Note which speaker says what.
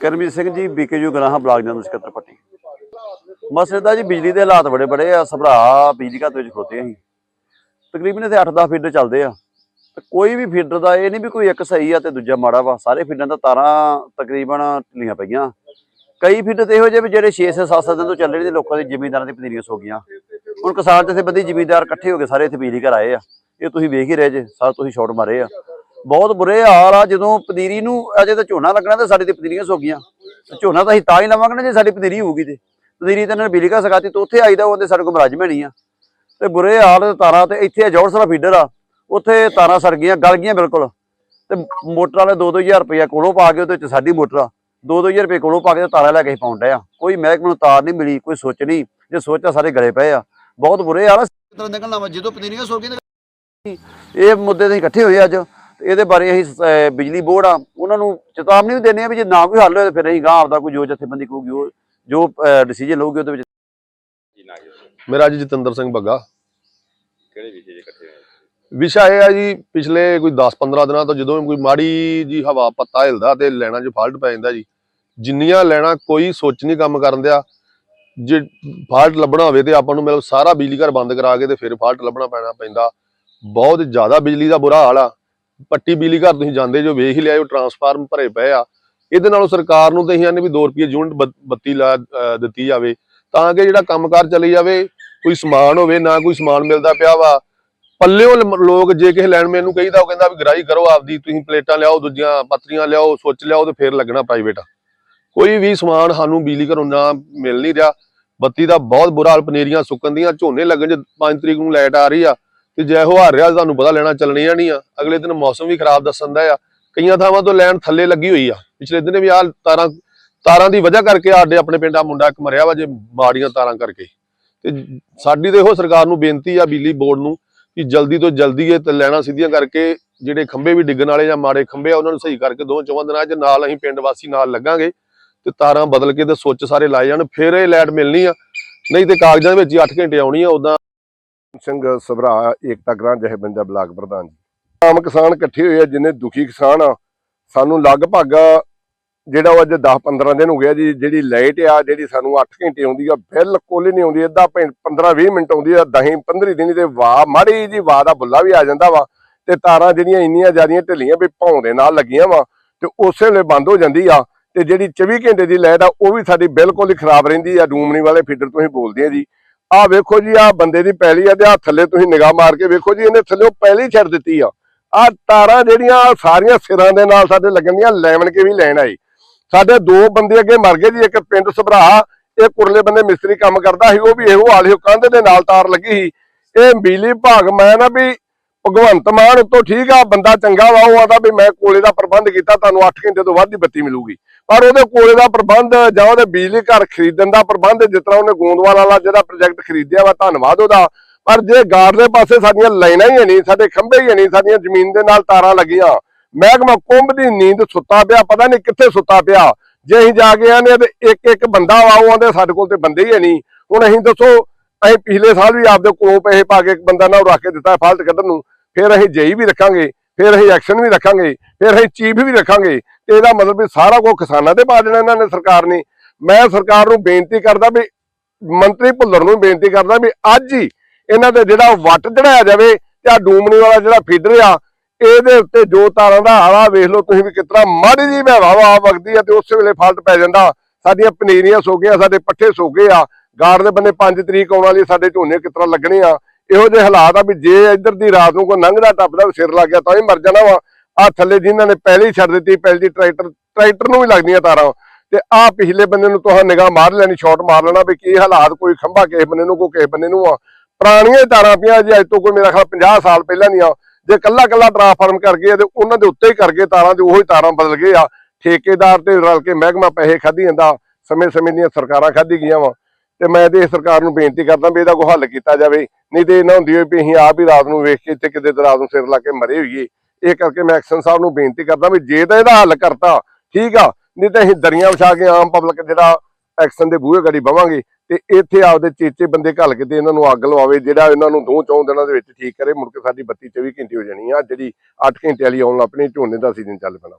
Speaker 1: Karamjit Singh ji BKU Ugrahan block general ਸਕੱਤਰ ਪੱਟੀ। ਮਸਲੇ ਦਾ ਜੀ, ਬਿਜਲੀ ਦੇ ਹਾਲਾਤ ਬੜੇ ਬੜੇ ਆ, ਸਭਰਾ ਬਿਜਲੀ ਘਰ ਦੇ ਵਿੱਚ ਖੋਤੇ ਅਸੀਂ। ਤਕਰੀਬਨ ਇੱਥੇ 8-10 ਫੀਡਰ ਚੱਲਦੇ ਆ। ਤੇ ਕੋਈ ਵੀ ਫੀਡਰ ਦਾ ਇਹ ਨਹੀਂ ਵੀ ਕੋਈ ਇੱਕ ਸਹੀ ਆ ਤੇ ਦੂਜਾ ਮਾੜਾ ਵਾ, ਸਾਰੇ ਫੀਡਰਾਂ ਦਾ ਤਾਰਾਂ ਤਕਰੀਬਨ ਢਿੱਲੀਆਂ ਪਈਆਂ। ਕਈ ਫੀਡਰ ਤੇ ਇਹੋ ਜਿਹੇ ਵੀ ਜਿਹੜੇ 6 ਸੇ 7 ਦਿਨ ਤੋਂ ਚੱਲ ਰਹੇ ਨੇ, ਲੋਕਾਂ ਦੀ ਜ਼ਮੀਨਦਾਰਾਂ ਦੀ ਪਨੀਰੀਆਂ ਸੋ ਗਈਆਂ। ਹੁਣ ਕਿਸਾਨ ਜਥੇਬੰਦੀ ਜ਼ਮੀਨਦਾਰ ਇਕੱਠੇ ਹੋ ਕੇ ਸਾਰੇ ਇੱਥੇ ਬਿਜਲੀ ਘਰ ਆਏ ਆ। ਇਹ ਤੁਸੀਂ ਵੇਖ ਹੀ ਰਹੇ ਜੇ, ਸਾਰੇ ਤੁਸੀਂ ਸ਼ਾਟ ਮਾਰੇ ਆ। ਬਹੁਤ ਬੁਰੇ ਹਾਲ ਆ ਜਦੋਂ ਪਨੀਰੀ ਨੂੰ ਅਜੇ ਤਾਂ ਝੋਨਾ ਲੱਗਣਾ ਤੇ ਸਾਡੀ ਤੇ ਪਨੀਰੀਆਂ ਸੋ ਗਈਆਂ ਝੋਨਾ ਤਾਂ ਅਸੀਂ ਤਾਂ ਹੀ ਲਵਾਂਗੇ ਨਾ ਜੇ ਸਾਡੀ ਪਨੀਰੀ ਹੋਊਗੀ ਤੇ। ਪਨੀਰੀ ਤਾਂ ਇਹਨਾਂ ਨੇ ਬਿਜਲੀ ਘਰ ਸਕਾਤੀ ਤੇ ਉੱਥੇ ਆਈਦਾ ਉਹਦੇ ਸਾਡੇ ਕੋਲ ਮੁਲਾਜ਼ਮ ਹੈ ਨਹੀਂ ਆ। ਤੇ ਬੁਰੇ ਹਾਲ ਤਾਰਾਂ ਤੇ ਇੱਥੇ ਜੋੜਸਰਾ ਫੀਡਰ ਆ। ਉੱਥੇ ਤਾਰਾਂ ਸੜ ਗਈਆਂ ਗਲ ਗਈਆਂ ਬਿਲਕੁਲ। ਤੇ ਮੋਟਰ ਵਾਲੇ 2-2000 ਰੁਪਇਆ ਕੋਲੋਂ ਪਾ ਕੇ ਉਹਦੇ ਵਿੱਚ ਸਾਡੀ ਮੋਟਰ ਆ। 2-2000 ਰੁਪਏ ਕੋਲੋਂ ਪਾ ਕੇ ਤਾਰਾਂ ਲੈ ਕੇ ਅਸੀਂ ਪਾਉਣ ਆ। ਕੋਈ ਮਹਿਕਮੇ ਨੂੰ ਤਾਰ ਨਹੀਂ ਮਿਲੀ ਕੋਈ ਸੋਚ ਨਹੀਂ। ਜੇ ਸੋਚ ਸਾਰੇ ਗਲੇ ਪਏ ਆ। ਬਹੁਤ ਬੁਰੇ ਹਾਲ ਆ। ਤਰ੍ਹਾਂ ਨਿਕਲਣਾ ਵਾ ਜਦੋਂ ਪਨੀਰੀਆਂ ਸੋ ਗਈਆਂ ਇਹ ਮੁੱਦੇ ਤੇ ਇਕੱਠੇ ਹੋਏ ਅੱਜ। ਇਹਦੇ ਬਾਰੇ ਅਸੀਂ ਬਿਜਲੀ ਬੋਰਡ ਆ ਉਹਨਾਂ ਨੂੰ ਚੇਤਾਵਨੀ ਵੀ ਦਿੰਦੇ ਆ ਵੀ ਜੇ ਨਾ ਕੋਈ ਹੱਲ ਹੋਏ ਤਾਂ ਫਿਰ ਅਸੀਂ ਗਾਂ ਆਪਦਾ ਕੋਈ ਜੋ ਜਥੇਬੰਦੀ ਕਹੂਗੀ ਉਹ ਜੋ ਡਿਸੀਜਨ ਲਊਗੀ ਉਹਦੇ ਵਿੱਚ।
Speaker 2: ਮੇਰਾ ਜੀ ਜਤਿੰਦਰ ਸਿੰਘ ਬੱਗਾ।
Speaker 3: ਕਿਹੜੇ ਵਿਸ਼ੇ ਜੇ ਇਕੱਠੇ ਹੋਏ?
Speaker 2: ਵਿਸ਼ਾ ਇਹ ਹੈ ਜੀ ਪਿਛਲੇ ਕੋਈ 10-15 ਦਿਨਾਂ ਤੋਂ ਜਦੋਂ ਕੋਈ ਮਾੜੀ ਜੀ ਹਵਾ ਪੱਤਾ ਹਿਲਦਾ ਤੇ ਲੈਣਾ 'ਚ ਫਾਲਟ ਪੈ ਜਾਂਦਾ ਜੀ ਜਿੰਨੀਆਂ ਲੈਣਾ ਕੋਈ ਸੋਚ ਨਹੀਂ ਕੰਮ ਕਰਨ ਦਿਆ ਜੇ ਫਾਲਟ ਲੱਭਣਾ ਹੋਵੇ ਤੇ ਆਪਾਂ ਨੂੰ ਮਤਲਬ ਸਾਰਾ ਬਿਜਲੀ ਘਰ ਬੰਦ ਕਰਾ ਕੇ ਤੇ ਫਿਰ ਫਾਲਟ ਲੱਭਣਾ ਪੈਣਾ ਪੈਂਦਾ। ਬਹੁਤ ਜ਼ਿਆਦਾ ਬਿਜਲੀ ਦਾ ਬੁਰਾ ਹਾਲ ਆ। ਪੱਟੀ ਬਿਜਲੀ ਘਰ ਤੁਸੀਂ ਜਾਂਦੇ ਜੋ ਵੇਖ ਹੀ ਲਿਆ ਉਹ ਟਰਾਂਸਫਾਰਮ ਭਰੇ ਪਏ ਆ। ਇਹਦੇ ਨਾਲੋਂ ਸਰਕਾਰ ਨੂੰ ਤੇ ਅਸੀਂ ਵੀ 2 ਰੁਪਏ ਯੂਨਿਟ ਬੱਤੀ ਲਾ ਦਿੱਤੀ ਜਾਵੇ। ਤਾਂ ਕਿ ਜਿਹੜਾ ਕੰਮਕਾਰ ਚੱਲੀ ਜਾਵੇ, ਕੋਈ ਸਮਾਨ ਹੋਵੇ, ਨਾ ਕੋਈ ਸਮਾਨ ਮਿਲਦਾ ਪਿਆ ਵਾ। ਪੱਲਿਓ ਲੋਕ ਜੇ ਕਿਸੇ ਲੈਂਡਮੈਨ ਨੂੰ ਕਹੀਦਾ, ਉਹ ਕਹਿੰਦਾ ਵੀ ਗਰਾਈ ਕਰੋ ਆਪਦੀ, ਤੁਸੀਂ ਪਲੇਟਾਂ ਲਿਆਓ, ਦੂਜੀਆਂ ਪੱਤਰੀਆਂ ਲਿਆਓ, ਸੁੱਚ ਲਿਆਓ ਤੇ ਫੇਰ ਲੱਗਣਾ ਪ੍ਰਾਈਵੇਟ ਕੋਈ ਵੀ ਸਮਾਨ ਸਾਨੂੰ ਬਿਜਲੀ ਘਰੋਂ ਨਾ ਮਿਲ ਨਹੀਂ ਰਿਹਾ। ਬੱਤੀ ਦਾ ਬਹੁਤ ਬੁਰਾ ਹਾਲ, ਪਨੀਰੀਆਂ ਸੁੱਕਣ ਦੀਆਂ, ਝੋਨੇ ਲੱਗਣ ਚ 5 ਤਰੀਕ ਨੂੰ ਲਾਈਟ ਆ ਰਹੀ ਆ। ਤੇ ਜੈ ਉਹ ਹਾਰ ਰਿਹਾ ਤੁਹਾਨੂੰ ਪਤਾ ਲੈਣਾ ਚੱਲਣੀਆਂ ਨਹੀਂ ਆ। ਅਗਲੇ ਦਿਨ ਮੌਸਮ ਵੀ ਖਰਾਬ ਦੱਸਣ ਦਾ ਆ। ਕਈਆਂ ਥਾਵਾਂ ਤੋਂ ਲੈਣ ਥੱਲੇ ਲੱਗੀ ਹੋਈ ਆ। ਪਿਛਲੇ ਦਿਨ ਵੀ ਆ ਤਾਰਾਂ ਤਾਰਾਂ ਦੀ ਵਜ੍ਹਾ ਕਰਕੇ ਸਾਡੇ ਆਪਣੇ ਪਿੰਡ ਆ ਮੁੰਡਾ ਇੱਕ ਮਰਿਆ ਵਾ ਜੇ ਮਾੜੀਆਂ ਤਾਰਾਂ ਕਰਕੇ। ਤੇ ਸਾਡੀ ਤੇ ਇਹੋ ਸਰਕਾਰ ਨੂੰ ਬੇਨਤੀ ਆ, ਬਿਜਲੀ ਬੋਰਡ ਨੂੰ, ਕਿ ਜਲਦੀ ਤੋਂ ਜਲਦੀ ਇਹ ਲੈਣਾ ਸਿੱਧੀਆਂ ਕਰਕੇ ਜਿਹੜੇ ਖੰਭੇ ਵੀ ਡਿੱਗਣ ਵਾਲੇ ਜਾਂ ਮਾੜੇ ਖੰਭੇ ਆ, ਉਹਨਾਂ ਨੂੰ ਸਹੀ ਕਰਕੇ ਦੋ ਚੌਵਾਂ ਦਿਨਾਂ 'ਚ ਨਾਲ ਅਸੀਂ ਪਿੰਡ ਵਾਸੀ ਨਾਲ ਲੱਗਾਂਗੇ ਤੇ ਤਾਰਾਂ ਬਦਲ ਕੇ ਤੇ ਸੁੱਚ ਸਾਰੇ ਲਾਏ ਜਾਣ। ਫਿਰ ਇਹ ਲਾਈਟ ਮਿਲਣੀ ਆ। ਨਹੀਂ ਤੇ ਕਾਗਜ਼ਾਂ ਦੇ ਵਿੱਚ ਹੀ 8 ਘੰਟੇ ਆਉਣੀ ਆ ਉਦਾਂ
Speaker 4: ਸਿੰਘ ਸਭਰਾ ਏਕਤਾ ਗ੍ਰਾਂ ਜਥੇਬੰਦੀ ਬਲਾਕ ਪ੍ਰਧਾਨ ਜੀ। ਆਮ ਕਿਸਾਨ ਇਕੱਠੇ ਹੋਏ ਆ, ਜਿੰਨੇ ਦੁਖੀ ਕਿਸਾਨ ਆ, ਸਾਨੂੰ ਲਗਭਗ ਜਿਹੜਾ ਉਹ ਅੱਜ 10-15 ਦਿਨ ਹੋ ਗਿਆ ਜੀ, ਜਿਹੜੀ ਲਾਈਟ ਆ, ਜਿਹੜੀ ਸਾਨੂੰ 8 ਘੰਟੇ ਆਉਂਦੀ ਆ, ਬਿਲਕੁਲ ਹੀ ਨਹੀਂ ਆਉਂਦੀ, ਅੱਧਾ 15-20 ਮਿੰਟ ਆਉਂਦੀ ਆ 10-15 ਦਿਨ ਦੇ ਵਾਹ, ਮਾੜੀ ਜੀ ਵਾਹ ਦਾ ਬੁੱਲਾ ਵੀ ਆ ਜਾਂਦਾ ਵਾ, ਤੇ ਤਾਰਾਂ ਜਿਹੜੀਆਂ ਇੰਨੀਆਂ ਜ਼ਿਆਦੀਆਂ ਢਿੱਲੀਆਂ ਵੀ ਭੌਂ ਦੇ ਨਾਲ ਲੱਗੀਆਂ ਵਾ, ਤੇ ਉਸੇ ਵੇਲੇ ਬੰਦ ਹੋ ਜਾਂਦੀ ਆ, ਤੇ ਜਿਹੜੀ 24 ਘੰਟੇ ਦੀ ਲਾਈਟ ਆ, ਉਹ ਵੀ ਸਾਡੀ ਬਿਲਕੁਲ ਹੀ ਖਰਾਬ ਰਹਿੰਦੀ ਆ ਡੂਮਣੀ ਵਾਲੇ ਫੀਡਰ ਤੋਂ ਹੀ ਬੋਲਦੇ ਆ ਜੀ। ਆ ਵੇਖੋ ਜੀ ਆ ਬੰਦੇ ਦੀ ਪੈਲੀ ਆ ਤੇ ਆ ਥੱਲੇ ਤੁਸੀਂ ਨਿਗਾਹ ਮਾਰ ਕੇ ਵੇਖੋ ਜੀ, ਇਹਨੇ ਥੱਲੇ ਪਹਿਲੀ ਛੱਡ ਦਿੱਤੀ ਆ। ਆ ਤਾਰਾਂ ਜਿਹੜੀਆਂ ਸਾਰੀਆਂ ਸਿਰਾਂ ਦੇ ਨਾਲ ਸਾਡੇ ਲੱਗਣੀਆਂ ਲੈਵਣ ਕੇ ਵੀ ਲੈਣ ਆਈ। ਸਾਡੇ ਦੋ ਬੰਦੇ ਅੱਗੇ ਮਰ ਗਏ ਜੀ, ਇੱਕ ਪਿੰਡ ਸਭਰਾ, ਇਹ ਕੁਰਲੇ ਬੰਦੇ ਮਿਸਤਰੀ ਕੰਮ ਕਰਦਾ ਸੀ, ਉਹ ਵੀ ਇਹੋ ਹਾਲ ਕੰਧ ਦੇ ਨਾਲ ਤਾਰ ਲੱਗੀ ਸੀ। ਇਹ ਬਿਜਲੀ ਭਾਗ ਮੈਂ ਨਾ ਵੀ ਭਗਵੰਤ ਮਾਨ ਉੱਤੋਂ ਠੀਕ ਆ, ਬੰਦਾ ਚੰਗਾ ਵਾ, ਉਹ ਆਦਾ ਵੀ ਮੈਂ ਕੋਲੇ ਦਾ ਪ੍ਰਬੰਧ ਕੀਤਾ, ਤੁਹਾਨੂੰ 8 ਘੰਟੇ ਤੋਂ ਵੱਧ ਦੀ ਬੱਤੀ ਮਿਲੂਗੀ। ਪਰ ਉਹਦੇ ਕੋਲੇ ਦਾ ਪ੍ਰਬੰਧ ਜਾਂ ਉਹਦੇ ਬਿਜਲੀ ਘਰ ਖਰੀਦਣ ਦਾ ਪ੍ਰਬੰਧ, ਜਿਸ ਤਰ੍ਹਾਂ ਉਹਨੇ ਗੋਂਦਵਾਲ ਵਾਲਾ ਜਿਹੜਾ ਪ੍ਰੋਜੈਕਟ ਖਰੀਦਿਆ ਵਾ, ਧੰਨਵਾਦ ਉਹਦਾ। ਪਰ ਜੇ ਗਾਰਡਲੇ ਪਾਸੇ ਸਾਡੀਆਂ ਲਾਈਨਾਂ ਹੀ ਨਹੀਂ, ਸਾਡੇ ਖੰਭੇ ਹੀ ਨਹੀਂ, ਸਾਡੀਆਂ ਜ਼ਮੀਨ ਦੇ ਨਾਲ ਤਾਰਾਂ ਲੱਗੀਆਂ। ਮਹਿਕਮਾ ਕੁੰਭ ਦੀ ਨੀਂਦ ਸੁੱਤਾ ਪਿਆ, ਪਤਾ ਨਹੀਂ ਕਿੱਥੇ ਸੁੱਤਾ ਪਿਆ। ਜੇ ਅਸੀਂ ਜਾ ਕੇ ਆਨੇ ਤੇ ਇੱਕ ਇੱਕ ਬੰਦਾ ਵਾ, ਉਹ ਆਂਦੇ ਸਾਡੇ ਕੋਲ ਤੇ ਬੰਦੇ ਹੀ ਹੈ ਨਹੀਂ। ਹੁਣ ਅਸੀਂ ਦੱਸੋ ਅਸੀਂ ਪਿਛਲੇ ਸਾਲ ਵੀ ਆਪਦੇ ਕੋਲੋਂ ਪੈਸੇ ਪਾ ਕੇ ਇੱਕ ਬੰਦਾ ਨਾਲ ਰੱਖ ਕੇ ਦਿੱਤਾ ਫਾਲਟ ਕੱਢਣ ਨੂੰ, ਫਿਰ ਅਸੀਂ ਜਈ ਵੀ ਰੱਖਾਂਗੇ, ਫਿਰ ਅਸੀਂ ਐਕਸ਼ਨ ਵੀ ਰੱਖਾਂਗੇ, ਫਿਰ ਅਸੀਂ ਚੀਫ ਵੀ ਰੱਖਾਂਗੇ ਤੇ ਇਹਦਾ ਮਤਲਬ ਵੀ ਸਾਰਾ ਕੁਝ ਕਿਸਾਨਾਂ ਤੇ ਪਾ ਦੇਣਾ ਇਹਨਾਂ ਨੇ, ਸਰਕਾਰ ਨੇ। ਮੈਂ ਸਰਕਾਰ ਨੂੰ ਬੇਨਤੀ ਕਰਦਾ ਵੀ, ਮੰਤਰੀ ਭੁੱਲਰ ਨੂੰ ਬੇਨਤੀ ਕਰਦਾ ਵੀ ਅੱਜ ਹੀ ਇਹਨਾਂ ਦੇ ਜਿਹੜਾ ਵੱਟ ਚੜਾਇਆ ਜਾਵੇ ਤੇ ਆ ਡੂਮਣੀ ਵਾਲਾ ਜਿਹੜਾ ਫੀਡਰ ਆ ਇਹਦੇ ਉੱਤੇ ਜੋ ਤਾਰਾਂ ਦਾ ਹਾਲਾ ਵੇਖ ਲਓ ਤੁਸੀਂ ਵੀ ਕਿਤਨਾ ਮਾੜੀ ਜੀ ਹਵਾ ਆ ਵਗਦੀ ਆ ਤੇ ਉਸੇ ਵੇਲੇ ਫਾਲਟ ਪੈ ਜਾਂਦਾ। ਸਾਡੀਆਂ ਪਨੀਰੀਆਂ ਸੋਗੀਆਂ, ਸਾਡੇ ਪੱਠੇ ਸੋਗੇ ਆ ਗਾਰਡ ਦੇ ਬੰਨੇ 5 ਤਰੀਕ ਆਉਣ ਵਾਲੀ ਸਾਡੇ ਝੋਨੇ ਕਿਤਨਾ ਲੱਗਣੇ ਆ? ਇਹੋ ਜਿਹੇ ਹਾਲਾਤ ਆ ਵੀ ਜੇ ਇੱਧਰ ਦੀ ਰਾਤ ਨੂੰ ਕੋਈ ਲੰਘਦਾ ਟੱਪਦਾ ਵੀ ਸਿਰ ਲੱਗ ਗਿਆ, ਤਾਂ ਹੀ ਮਰ ਜਾਣਾ ਵਾ। ਆ ਥੱਲੇ ਜਿਨ੍ਹਾਂ ਨੇ ਪਹਿਲੇ ਹੀ ਛੱਡ ਦਿੱਤੀ, ਪਹਿਲੀ ਦੀ ਟਰੈਕਟਰ ਟਰੈਕਟਰ ਨੂੰ ਵੀ ਲੱਗਦੀਆਂ ਤਾਰਾਂ। ਤੇ ਆ ਪਿਛਲੇ ਬੰਦੇ ਨੂੰ ਤੁਹਾਂ ਨਿਗਾਹ ਮਾਰ ਲੈਣੀ, ਸ਼ਾਟ ਮਾਰ ਲੈਣਾ ਵੀ ਕੀ ਹਾਲਾਤ, ਕੋਈ ਖੰਭਾ ਕਿਸੇ ਬੰਨੇ ਨੂੰ, ਕੋਈ ਕਿਸੇ ਬੰਨੇ ਨੂੰ ਆ। ਪੁਰਾਣੀਆਂ ਹੀ ਤਾਰਾਂ ਪਈਆਂ ਜੇ, ਅੱਜ ਤੋਂ ਕੋਈ ਮੇਰਾ ਖਿਆਲ 50 ਸਾਲ ਪਹਿਲਾਂ ਦੀਆਂ। ਜੇ ਕੱਲਾ ਕੱਲਾ ਟ੍ਰਾਂਸਫਾਰਮ ਕਰ ਗਏ ਤੇ ਉਹਨਾਂ ਦੇ ਉੱਤੇ ਹੀ ਕਰ ਗਏ ਤਾਰਾਂ ਤੇ ਉਹੀ ਤਾਰਾਂ ਬਦਲ ਗਏ ਆ। ਠੇਕੇਦਾਰ ਤੇ ਰਲ ਕੇ ਮਹਿਕਮਾ ਪੈਸੇ ਖਾਧੀ ਜਾਂਦਾ ਸਮੇਂ ਸਮੇਂ ਦੀਆਂ ਸਰਕਾਰਾਂ ਖਾਧੀ ਗਈਆਂ ਵਾ। ਤੇ ਮੈਂ ਤੇ ਸਰਕਾਰ ਨੂੰ ਬੇਨਤੀ ਕਰਦਾ ਵੀ ਇਹਦਾ ਕੋਈ ਹੱਲ ਕੀਤਾ ਜਾਵੇ। ਨਹੀਂ ਤੇ ਇਹਨਾਂ ਹੁੰਦੀ ਹੋਈ ਵੀ ਅਸੀਂ ਆਪ ਹੀ ਰਾਤ ਨੂੰ ਵੇਖ ਕੇ ਇੱਥੇ ਕਿਤੇ ਰਾਤ ਨੂੰ ਸਿਰ ਲਾ ਕੇ ਮਰੇ ਹੋਈਏ। ਇਹ ਕਰਕੇ ਮੈਂ ਐਕਸ਼ਨ ਸਾਹਿਬ ਨੂੰ ਬੇਨਤੀ ਕਰਦਾ ਵੀ ਜੇ ਤਾਂ ਇਹਦਾ ਹੱਲ ਕਰਤਾ, ਠੀਕ ਆ, ਨਹੀਂ ਤਾਂ ਅਸੀਂ ਦਰੀਆਂ ਵਿਛਾ ਕੇ ਆਮ ਪਬਲਿਕ ਜਿਹੜਾ ਐਕਸ਼ਨ ਦੇ ਬੂਹੇ ਗੜੀ ਬਵਾਂਗੇ ਤੇ ਇੱਥੇ ਆਪਦੇ ਚੇਚੇ ਬੰਦੇ ਘੱਲ ਕੇ ਤੇ ਇਹਨਾਂ ਨੂੰ ਅੱਗ ਲਵਾਵੇ, ਜਿਹੜਾ ਇਹਨਾਂ ਨੂੰ ਦੋ ਚੌਂ ਦਿਨਾਂ ਦੇ ਵਿੱਚ ਠੀਕ ਕਰੇ, ਮੁੜ ਕੇ ਸਾਡੀ ਬੱਤੀ 24 ਘੰਟੇ ਹੋ ਜਾਣੀ ਆ। ਜਿਹੜੀ 8 ਘੰਟੇ ਵਾਲੀ ਆਉਣ ਲੱਪਣੀ ਝੋਨੇ ਦਾ ਸੀਜ਼ਨ ਚੱਲ ਪੈਣਾ।